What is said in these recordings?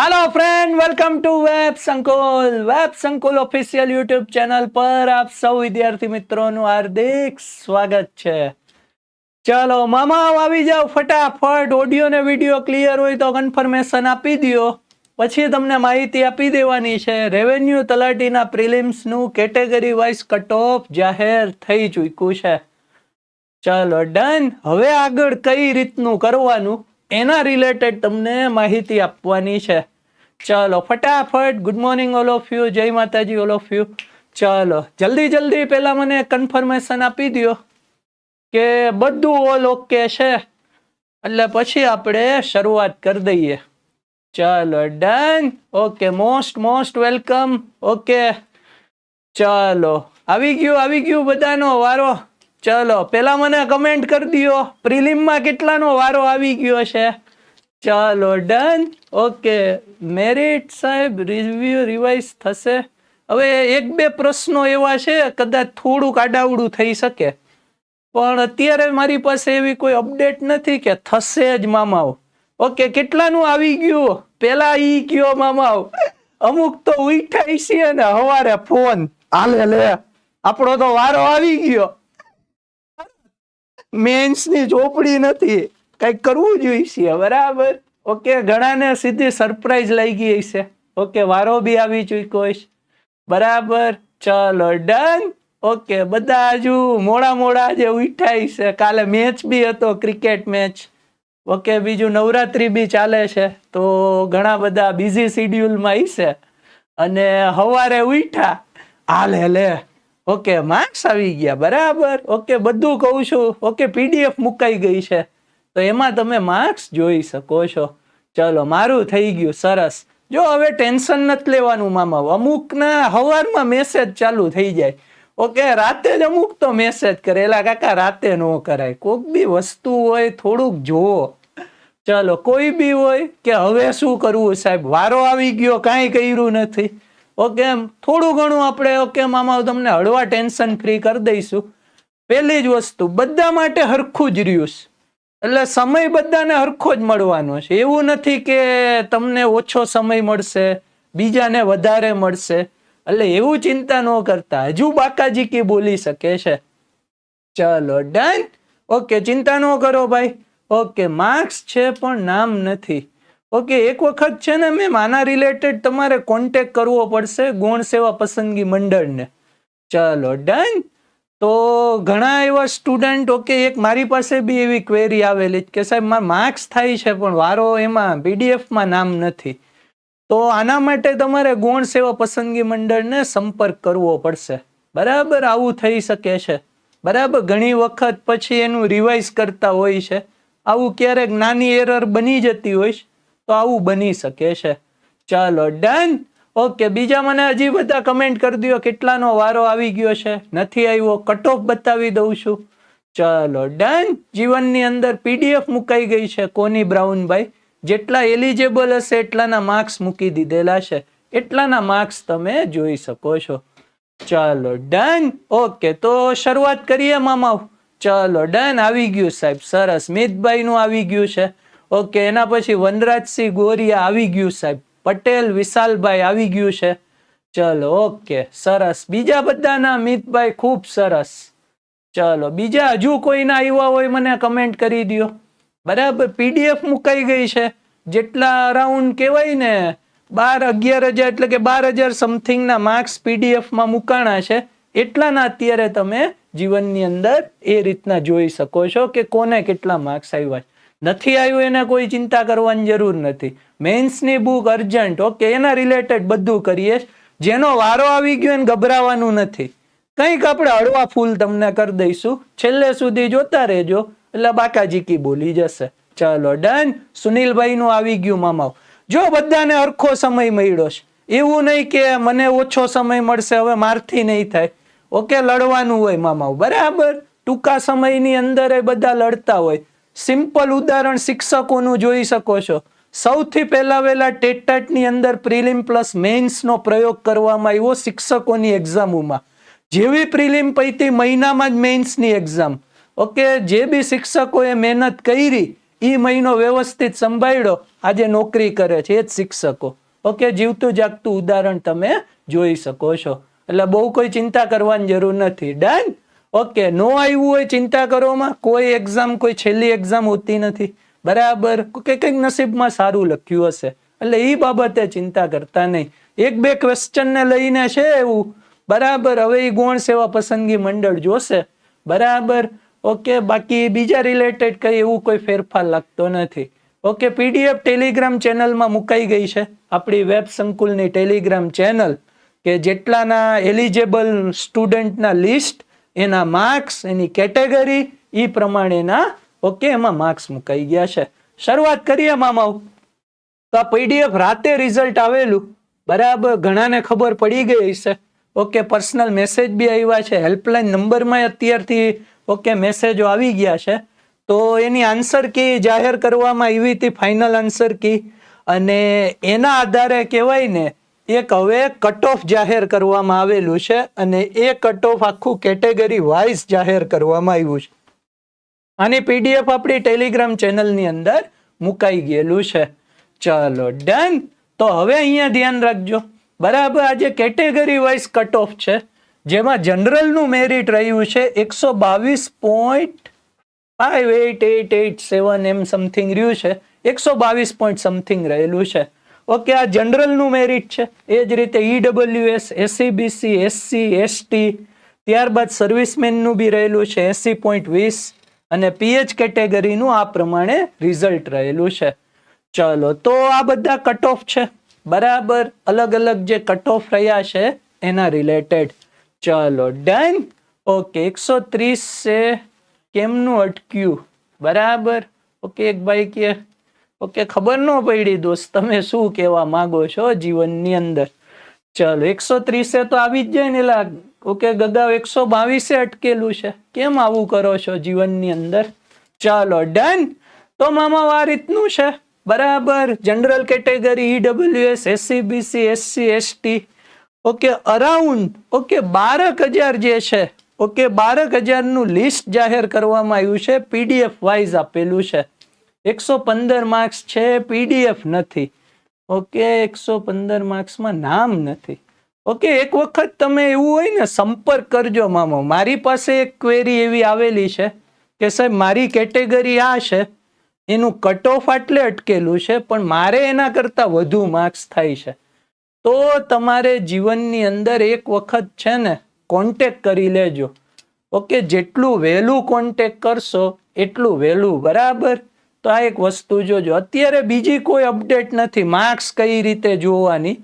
Hello friend welcome to web Sankul web Sankul official YouTube channel પર આપ સૌ વિદ્યાર્થી મિત્રોનું હાર્દિક સ્વાગત છે. ચાલો મામા આવી જાઓ ફટાફટ. ઓડિયો ને વીડિયો ક્લિયર હોય તો કન્ફર્મેશન આપી દ્યો. પછી તમને માહિતી આપી દેવાની છે. રેવન્યુ તલાટીના પ્રિલિમ્સનું કેટેગરી વાઇઝ કટ ઓફ જાહેર થઈ ચૂક્યું છે. ચાલો ડન હવે આગળ કઈ રીતનું કરવાનું? એના રિલેટેડ તમને માહિતી આપવાની છે. ચાલો ફટાફટ good morning all of you જય માતાજી ઓલ ઓફ યુ ચાલો, જલ્દી જલ્દી પહેલા મને કન્ફર્મેશન આપી દો કે બધું ઓલ ઓકે છે. એટલે પછી આપણે શરૂઆત કરી દઈએ. ચાલો done okay most most welcome okay ચાલો, આવી ગયું આવી ગયું બધાનો વારો. ચાલો, પહેલાં મને કમેન્ટ કરી દ્યો. પ્રિલિમમાં કેટલાનો વારો આવી ગયો છે? ચાલો ડન ઓકે મેરિટ સાહેબ રિવ્યુ રિવાઇઝ થશે. હવે એક બે પ્રશ્નો એવા છે, કદાચ થોડુંક આડાવડું થઈ શકે. પણ અત્યારે મારી પાસે એવી કોઈ અપડેટ નથી કે થશે જ મામાઓ. ઓકે કેટલાનું આવી ગયું? પેલા ઈ ગયો મામાઓ. અમુક તો ઉઠાઈ છે ને હવારે ફોન હાલે લે આપણો તો વારો આવી ગયો. મેન્સની ચોપડી નથી. કંઈક કરવું જોઈએ બરાબર? ઓકે, ઘણાને સીધી સરપ્રાઈઝ લઈ ગઈ હશે. ઓકે, વારો બી આવી ચૂક્યો હશે. બરાબર, ચલો ડન ઓકે, બધા હજુ મોડા મોડા જે ઉઠાય છે કાલે મેચ બી હતો ક્રિકેટ મેચ ઓકે, બીજું નવરાત્રી બી ચાલે છે. તો ઘણા બધા બિઝી શિડ્યુલમાં હશે. અને સવારે ઉઠા હાલે લે ઓકે માર્ક્સ આવી ગયા. બરાબર? ઓકે, બધું કહું છું. ઓકે પીડીએફ મુકાઈ ગઈ છે. તો એમાં તમે માર્ક્સ જોઈ શકો છો. ચલો, મારું થઈ ગયું સરસ. જો હવે ટેન્શન નથી લેવાનું, મામા. અમુકના હવારમાં મેસેજ ચાલુ થઈ જાય. ઓકે, રાતે જ અમુક તો મેસેજ કરે. એલા કાકા, રાતે ન કરાય. કોઈક બી વસ્તુ હોય, થોડુંક જુઓ. ચલો, કોઈ બી હોય કે હવે શું કરવું સાહેબ? વારો આવી ગયો, કાંઈ કર્યું નથી. ઓકે, એમ થોડું ઘણું આપણે, ઓકે, મામા તમને હળવા ટેન્શન ફ્રી કરી દઈશું. પહેલી જ વસ્તુ, બધા માટે હરખું જ રહ્યું છે. એટલે સમય બધાને હરખો જ મળવાનો છે. એવું નથી કે તમને ઓછો સમય મળશે, બીજાને વધારે મળશે. એટલે એવું ચિંતા ન કરતા. હજુ બાકાજી કે બોલી શકે છે. ચલો ડન ઓકે ચિંતા ન કરો ભાઈ. ઓકે માર્ક્સ છે પણ નામ નથી. ઓકે એક વખત છે ને મેમ આના રિલેટેડ તમારે કોન્ટેક કરવો પડશે ગુણ સેવા પસંદગી મંડળને. ચલો ડન તો ઘણા એવા સ્ટુડન્ટ ઓકે એક મારી પાસે બી એવી ક્વેરી આવેલી કે સાહેબ, મારા માર્ક્સ થાય છે, પણ વારો એમાં પીડીએફમાં નામ નથી. તો આના માટે તમારે ગૌણ સેવા પસંદગી મંડળને સંપર્ક કરવો પડશે. બરાબર આવું થઈ શકે છે. બરાબર? ઘણી વખત પછી એનું રિવાઇઝ કરતા હોય છે. આવું ક્યારેક નાની એરર બની જતી હોય તો આવું બની શકે છે. ચાલો ડન ઓકે, બીજા મને હજી બધા કમેન્ટ કરી દો કેટલાનો વારો આવી ગયો છે. નથી આવ્યો કટ ઓફ બતાવી દઉં છું. ચલો ડન જીવનની અંદર પીડીએફ મુકાઈ ગઈ છે. કોની બ્રાઉનભાઈ જેટલા એલિજેબલ હશે, એટલાના માર્ક્સ મૂકી દીધેલા છે. એટલાના માર્ક્સ તમે જોઈ શકો છો. ચાલો ડન ઓકે, તો શરૂઆત કરીએ મામા ચાલો ડન આવી ગયું સાહેબ, સરસ. મિતભાઈનું આવી ગયું છે. ઓકે, એના પછી વનરાજસિંહ ગોરિયા આવી ગયું સાહેબ. પટેલ વિશાલભાઈ આવી ગયું છે. ચલો, ઓકે, સરસ. બીજા બધાના મિતભાઈ ખૂબ સરસ. ચલો, બીજા હજુ કોઈના આવ્યા હોય મને કમેન્ટ કરી દો બરાબર પીડીએફ મુકાઈ ગઈ છે. જેટલા અરાઉન્ડ કહેવાય ને, બાર અગિયાર હજાર એટલે કે બાર હજાર સમથિંગના માર્ક્સ પીડીએફમાં મુકાણા છે. એટલાના અત્યારે તમે જીવનની અંદર એ રીતના જોઈ શકો છો કે કોને કેટલા માર્ક્સ આવ્યા છે. નથી આવ્યું, એને કોઈ ચિંતા કરવાની જરૂર નથી. મેન્સની બુક અર્જન્ટ ઓકે એના રિલેટેડ બધું કરીએ. જેનો વારો આવી ગયો એને ગભરાવાનું નથી. કંઈક આપણે હળવા ફૂલ તમને કરી દઈશું. છેલ્લે સુધી જોતા રહેજો. એટલે બાકાજીકી બોલી જશે. ચલો ડન સુનિલભાઈનું આવી ગયું મામાઓ. જો બધાને અરખો સમય મળ્યો છે. એવું નહીં કે મને ઓછો સમય મળશે, હવે મારથી નહીં થાય. ઓકે લડવાનું હોય મામાઓ. બરાબર? ટૂંકા સમયની અંદર એ બધા લડતા હોય. સિમ્પલ ઉદાહરણ શિક્ષકોનું જોઈ શકો છો. સૌથી પહેલા વહેલા ટેટાટની અંદર પ્રિલિમ પ્લસ મેઇન્સનો પ્રયોગ કરવામાં આવ્યો શિક્ષકોની એક્ઝામોમાં. જેવી પ્રિલિમ પૈતી મહિનામાં જ મેઇન્સની એક્ઝામ. ઓકે, જે બી શિક્ષકોએ મહેનત કરી એ મહિનો વ્યવસ્થિત સંભાળ્યો, આજે નોકરી કરે છે, એ જ શિક્ષકો. ઓકે, જીવતું જાગતું ઉદાહરણ તમે જોઈ શકો છો. એટલે બહુ કોઈ ચિંતા કરવાની જરૂર નથી. ડન ઓકે, નો આવ્યું હોય ચિંતા કરવામાં, કોઈ એક્ઝામ કોઈ છેલ્લી એક્ઝામ હોતી નથી. બરાબર? કે કંઈક નસીબમાં સારું લખ્યું હશે. એટલે એ બાબતે ચિંતા કરતા નહીં. એક બે ક્વેશ્ચનને લઈને છે એવું. બરાબર? હવે એ ગૌણ સેવા પસંદગી મંડળ જોશે. બરાબર? ઓકે, બાકી બીજા રિલેટેડ કંઈ એવું કોઈ ફેરફાર લાગતો નથી. ઓકે પીડીએફ ટેલિગ્રામ ચેનલમાં મુકાઈ ગઈ છે. આપણી વેબ સંકુલની ટેલિગ્રામ ચેનલ કે જેટલાના એલિજેબલ સ્ટુડન્ટના લિસ્ટ એના માર્ક્સ એની કેટેગરી એ પ્રમાણેના ઓકે એમાં માર્ક્સ મુકાઈ ગયા છે. શરૂઆત કરીએ મામાઓ. તો આ પીડીએફ રાતે રિઝલ્ટ આવેલું. બરાબર, ઘણાને ખબર પડી ગઈ છે ઓકે પર્સનલ મેસેજ બી આવ્યા છે. હેલ્પલાઇન નંબરમાં અત્યારથી ઓકે મેસેજો આવી ગયા છે. તો એની આન્સર કી જાહેર કરવામાં આવી હતી ફાઇનલ આન્સર કી. અને એના આધારે કહેવાય ને એક હવે કટ ઓફ જાહેર કરવામાં આવેલું છે અને એ કટ ઓફ આખું કેટેગરી વાઇઝ જાહેર કરવામાં આવ્યું છે. આની પીડીએફ આપણી ટેલિગ્રામ ચેનલની અંદર મુકાઈ ગયેલું છે. ચલો ડન તો હવે અહીંયા ધ્યાન રાખજો. બરાબર આજે કેટેગરી વાઇઝ કટ ઓફ છે, જેમાં જનરલનું મેરિટ રહ્યું છે એકસો બાવીસ point five eight eight eight seven એમ સમથિંગ રહ્યું છે. એકસો બાવીસ પોઈન્ટ સમથિંગ રહેલું છે. ઓકે, આ જનરલનું મેરિટ છે. એ જ રીતે ઈડબલ્યુએસ એસસીબીસી એસસી એસટી ત્યારબાદ સર્વિસમેનનું બી રહેલું છે એસી પોઈન્ટ વીસ અને પીએચ કેટેગરીનું આ પ્રમાણે રિઝલ્ટ રહેલું છે. ચલો, તો આ બધા કટ ઓફ છે. બરાબર અલગ અલગ જે કટ ઓફ રહ્યા છે, એના રિલેટેડ ચલો ડન ઓકે, એકસો ત્રીસ છે. કેમનું અટક્યું? બરાબર. ઓકે, એક ભાઈ કે ઓકે, ખબર ન પડી દોસ્ત, તમે શું કહેવા માંગો છો જીવનની અંદર? ચલો, એકસો ત્રીસે તો આવી જ જાય ને લા ઓકે, ગગાવ, એકસો બાવીસે અટકેલું છે. કેમ આવું કરો છો જીવનની અંદર? ચાલો, ડન. તો મામા, આ રીતનું છે. બરાબર. General category, EWS SC BC SC, ST. Okay, around, okay, બારક હજાર જે છે, ઓકે, બારક હજારનું લિસ્ટ જાહેર કરવામાં આવ્યું છે. પીડીએફ વાઇઝ આપેલું છે. એકસો પંદર માર્ક્સ છે પીડીએફ નથી. ઓકે, એકસો પંદર માર્ક્સમાં નામ નથી. ઓકે, એક વખત તમે એવું હોય ને, સંપર્ક કરજો મામો. મારી પાસે એક ક્વેરી એવી આવેલી છે કે સાહેબ, મારી કેટેગરી આ છે. એનું કટ ઓફ આટલે અટકેલું છે, પણ મારે એના કરતાં વધુ માર્ક્સ થાય છે. તો તમારે જીવનની અંદર એક વખત છે ને કોન્ટેક કરી લેજો. ઓકે, જેટલું વહેલું કોન્ટેક કરશો, એટલું વહેલું. બરાબર? તો આ એક વસ્તુ જોજો. અત્યારે બીજી કોઈ અપડેટ નથી. માર્ક્સ કઈ રીતે જોવાની?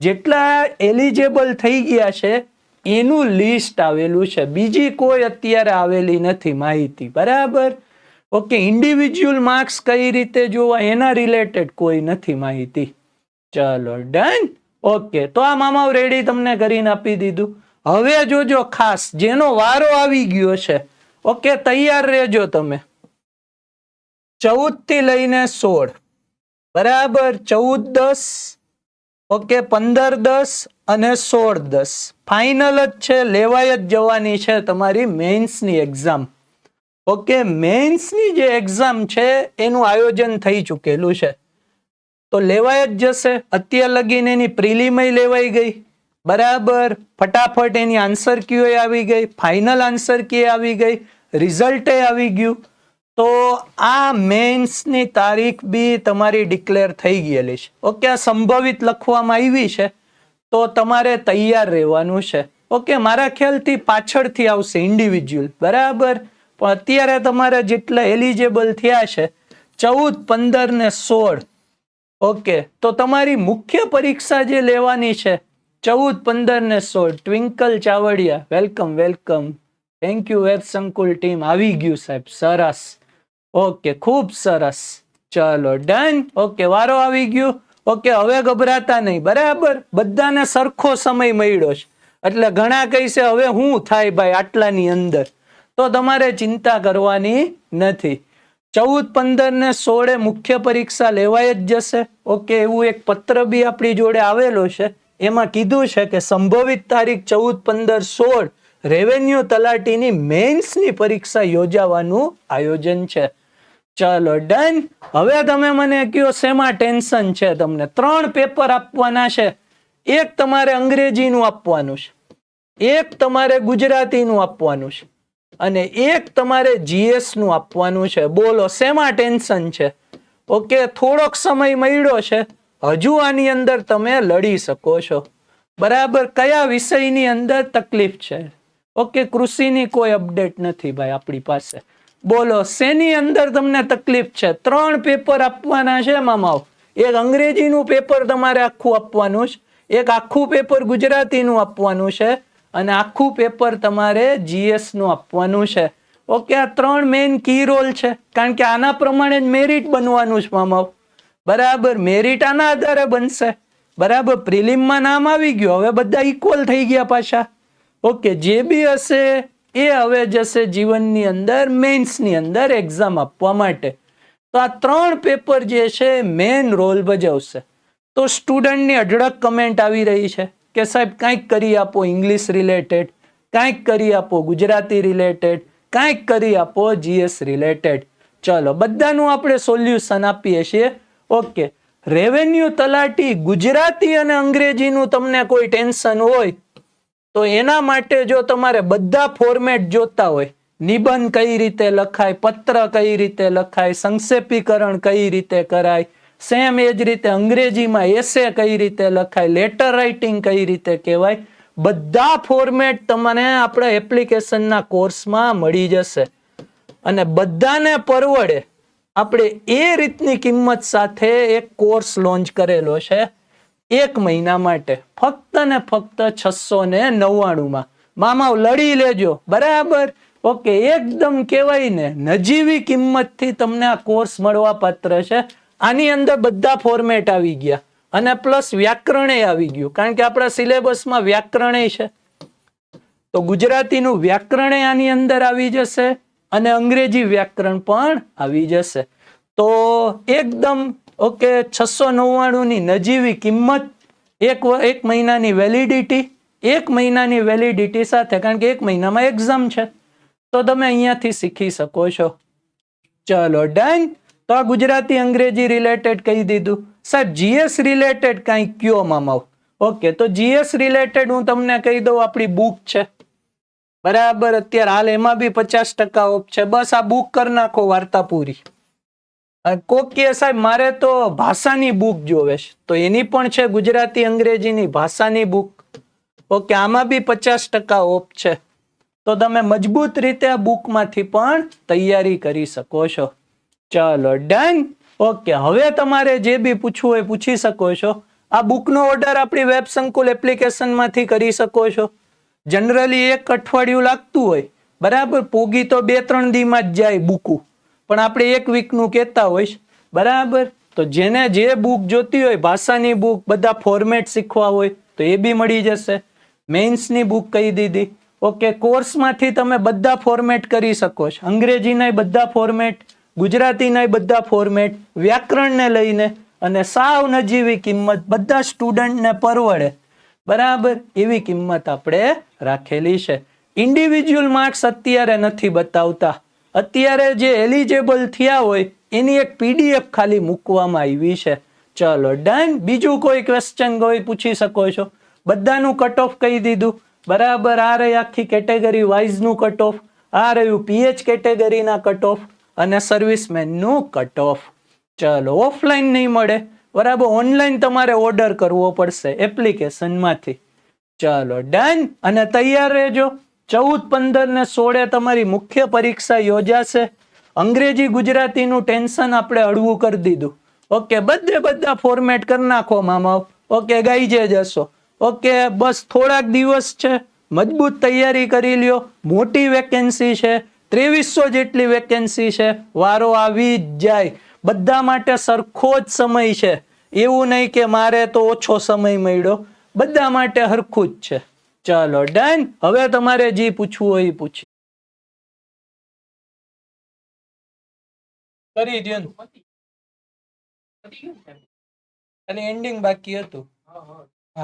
જેટલા એલિજેબલ થઈ ગયા છે, એનું લિસ્ટ આવેલું છે. બીજી કોઈ અત્યારે આવેલી નથી માહિતી. બરાબર? ઓકે ઇન્ડિવિજ્યુઅલ માર્ક્સ કઈ રીતે જોવા? એના રિલેટેડ કોઈ નથી માહિતી. ચલો ડન ઓકે તો આ મામાઓ રેડી તમને કરીને આપી દીધું. હવે જોજો ખાસ, જેનો વારો આવી ગયો છે. ઓકે તૈયાર રહેજો તમે. ચૌદથી લઈને સોળ. બરાબર ચૌદ દસ, ઓકે, પંદર દસ અને સોળ દસ. ફાઇનલ જ છે, લેવાય જ જવાની છે તમારી મેન્સની એક્ઝામ ઓકે મેન્સની જે એક્ઝામ છે એનું આયોજન થઈ ચૂકેલું છે. તો લેવાય જ જશે. અત્યાર લગીને એની પ્રિલિમય લેવાઈ ગઈ. બરાબર, ફટાફટ એની આન્સર ક્યુએ આવી ગઈ. ફાઇનલ આન્સર કી આવી ગઈ. રિઝલ્ટે આવી ગયું. તો આ મેન્સની તારીખ બી તમારી ડિક્લેર થઈ ગયેલી છે. ઓકે, આ સંભવિત લખવામાં આવી છે, તો તમારે તૈયાર રહેવાનું છે. ઓકે, મારા ખ્યાલથી પાછળથી આવશે ઇન્ડિવિજ્યુઅલ બરાબર? પણ અત્યારે તમારે જેટલા એલિજેબલ થયા છે, ચૌદ, પંદર ને સોળ. ઓકે, તો તમારી મુખ્ય પરીક્ષા જે લેવાની છે, ચૌદ, પંદર ને સોળ. Twinkle Chavadiya, welcome welcome. Thank you web Sankul team આવી ગયું સાહેબ, સરસ. ઓકે, ખૂબ સરસ. ચલો, ડન. ઓકે, વારો આવી ગયો. ઓકે, હવે ગભરાતા નહીં. બરાબર? બધાને સરખો સમય મળ્યો છે. એટલે ઘણા કહેશે હવે હું થાય ભાઈ આટલાની અંદર? તો તમારે ચિંતા કરવાની નથી. ચૌદ પંદર ને સોળે મુખ્ય પરીક્ષા લેવાય જ જશે. ઓકે, એવું એક પત્ર બી આપણી જોડે આવેલો છે. એમાં કીધું છે કે સંભવિત તારીખ ચૌદ પંદર સોળ રેવન્યુ તલાટીની મેન્સની પરીક્ષા યોજાવાનું આયોજન છે. ચલો, ડન. હવે તમે મને કયો શેમાં ટેન્શન છે તમને? ત્રણ પેપર આપવાના છે. એક તમારે અંગ્રેજીનું આપવાનું છે. એક તમારે ગુજરાતીનું આપવાનું છે. અને એક તમારે જીએસનું આપવાનું છે. બોલો, શેમાં ટેન્શન છે? ઓકે, થોડોક સમય મળ્યો છે. હજુ આની અંદર તમે લડી શકો છો. બરાબર, કયા વિષયની અંદર તકલીફ છે? ઓકે, કૃષિની કોઈ અપડેટ નથી ભાઈ આપણી પાસે. બોલો, શેની અંદર તમને તકલીફ છે? ત્રણ પેપર આપવાના છે મામાઓ એક અંગ્રેજીનું પેપર તમારે આખું આપવાનું છે. એક આખું પેપર ગુજરાતીનું આપવાનું છે. અને આખું પેપર તમારે જીએસનું આપવાનું છે. ઓકે, આ ત્રણ મેઇન કી રોલ છે. કારણ કે આના પ્રમાણે જ મેરિટ બનવાનું છે મામાઓ બરાબર મેરિટ આના આધારે બનશે. બરાબર પ્રિલિમમાં નામ આવી ગયું. હવે બધા ઇક્વલ થઈ ગયા પાછા. ઓકે, જે બી હશે એ હવે જશે જીવનની અંદર મેન્સની અંદર એક્ઝામ આપવા માટે. તો આ ત્રણ પેપર જે છે મેન રોલ ભજવશે. તો સ્ટુડન્ટની અઢળક કમેન્ટ આવી રહી છે કે સાહેબ, કાંઈક કરી આપો ઇંગ્લિશ રિલેટેડ કાંઈક કરી આપો ગુજરાતી રિલેટેડ કાંઈક કરી આપો જીએસ રિલેટેડ ચલો, બધાનું આપણે સોલ્યુશન આપીએ છીએ. ઓકે રેવન્યુ તલાટી ગુજરાતી અને અંગ્રેજીનું તમને કોઈ ટેન્શન હોય તો એના માટે જો તમારે બધા ફોર્મેટ જોતા હોય, નિબંધ કઈ રીતે લખાય, પત્ર કઈ રીતે લખાય, સંક્ષેપીકરણ કઈ રીતે કરાય સેમ એ જ રીતે અંગ્રેજીમાં એસે કઈ રીતે લખાય લેટર રાઇટિંગ કઈ રીતે કહેવાય, બધા ફોર્મેટ તમને આપણે એપ્લિકેશનના કોર્સમાં મળી જશે. અને બધાને પરવડે, આપણે એ રીતની કિંમત સાથે એક કોર્સ લોન્ચ કરેલો છે. એક મહિના માટે. ફક્ત ને ફક્ત છસો ને નવ્વાણુંમાં. મામાઓ, લડી લેજો. બરાબર? ઓકે, એકદમ કહેવાય ને, નજીવી કિંમતથી તમને આ કોર્સ મળવા પાત્ર છે. આની અંદર બધા ફોર્મેટ આવી ગયા. અને પ્લસ વ્યાકરણે આવી ગયું. કારણ કે આપણા સિલેબસમાં વ્યાકરણે છે. તો ગુજરાતીનું વ્યાકરણે આની અંદર આવી જશે અને અંગ્રેજી વ્યાકરણ પણ આવી જશે. તો એકદમ ઓકે, છસો નવ્વાણુંની નજીવી કિંમત, એક એક મહિનાની વેલિડિટી, એક મહિનાની વેલિડિટી સાથે, કારણ કે એક મહિનામાં એક્ઝામ છે. તો તમે અહીંયાથી શીખી શકો છો. ચલો ડન તો આ ગુજરાતી અંગ્રેજી રિલેટેડ કહી દીધું. સાહેબ જીએસ રિલેટેડ કાંઈ કયો મામાવ ઓકે, તો જીએસ રિલેટેડ હું તમને કહી દઉં, આપણી બુક છે. બરાબર, અત્યારે હાલ એમાં બી પચાસ ટકા ઓફ છે. બસ આ બુક કરી નાખો વાર્તા પૂરી કોક કે સાહેબ, મારે તો ભાષાની બુક જોવે છે. તો એની પણ છે ગુજરાતી અંગ્રેજીની ભાષાની બુક ઓકે, આમાં બી પચાસ ટકા ઓફ છે. તો તમે મજબૂત રીતે આ બુકમાંથી પણ તૈયારી કરી શકો છો. ચલો ડન ઓકે, હવે તમારે જે બી પૂછવું હોય પૂછી શકો છો. આ બુકનો ઓર્ડર આપણી વેબ સંકુલ એપ્લિકેશનમાંથી કરી શકો છો. જનરલી એક અઠવાડિયું લાગતું હોય. બરાબર? પોગી તો બે ત્રણ દીમાં જ જાય બુકું પણ આપણે એક વીકનું કહેતા હોઈશ. બરાબર? તો જેને જે બુક જોતી હોય, ભાષાની બુક બધા ફોર્મેટ શીખવા હોય, તો એ બી મળી જશે. મેઇન્સની બુક કહી દીધી. ઓકે કોર્સમાંથી તમે બધા ફોર્મેટ કરી શકો છો. અંગ્રેજીના બધા ફોર્મેટ ગુજરાતીના બધા ફોર્મેટ વ્યાકરણને લઈને અને સાવ નજીવી કિંમત બધા સ્ટુડન્ટને પરવડે. બરાબર? એવી કિંમત આપણે રાખેલી છે. ઇન્ડિવિજ્યુઅલ માર્ક્સ અત્યારે નથી બતાવતા. અત્યારે જે એલિજેબલ થયા હોય, એની એક પીડીએફ ખાલી મૂકવામાં આવી છે. ચલો ડન બીજું કોઈ ક્વેશ્ચન કોઈ પૂછી શકો છો. બધાનું કટ ઓફ કહી દીધું. બરાબર, આ રહી આખી કેટેગરી વાઇઝનું કટ ઓફ આ રહ્યું પીએચ કેટેગરીના કટ ઓફ અને સર્વિસમેનનું કટ ઓફ ચલો ઓફલાઈન નહીં મળે. બરાબર ઓનલાઈન તમારે ઓર્ડર કરવો પડશે એપ્લિકેશનમાંથી ચાલો ડન અને તૈયાર રહેજો. ચૌદ પંદર ને સોળે તમારી મુખ્ય પરીક્ષા યોજાશે. અંગ્રેજી ગુજરાતીનું ટેન્શન આપણે હળવું કરી દીધું. ઓકે, બધે બધા ફોર્મેટ કરી નાખો મામા ઓકે, ગાઈ જે જશો. ઓકે, બસ થોડાક દિવસ છે. મજબૂત તૈયારી કરી લ્યો. મોટી વેકેન્સી છે. ત્રેવીસો જેટલી વેકેન્સી છે. વારો આવી જ જાય. બધા માટે સરખો જ સમય છે. એવું નહીં કે મારે તો ઓછો સમય મળ્યો. બધા માટે હરખું જ છે. ચાલો, ડન. હવે તમારે જે પૂછવું હોય એ પૂછી. કરી દો ને. એન્ડિંગ બાકી હતું.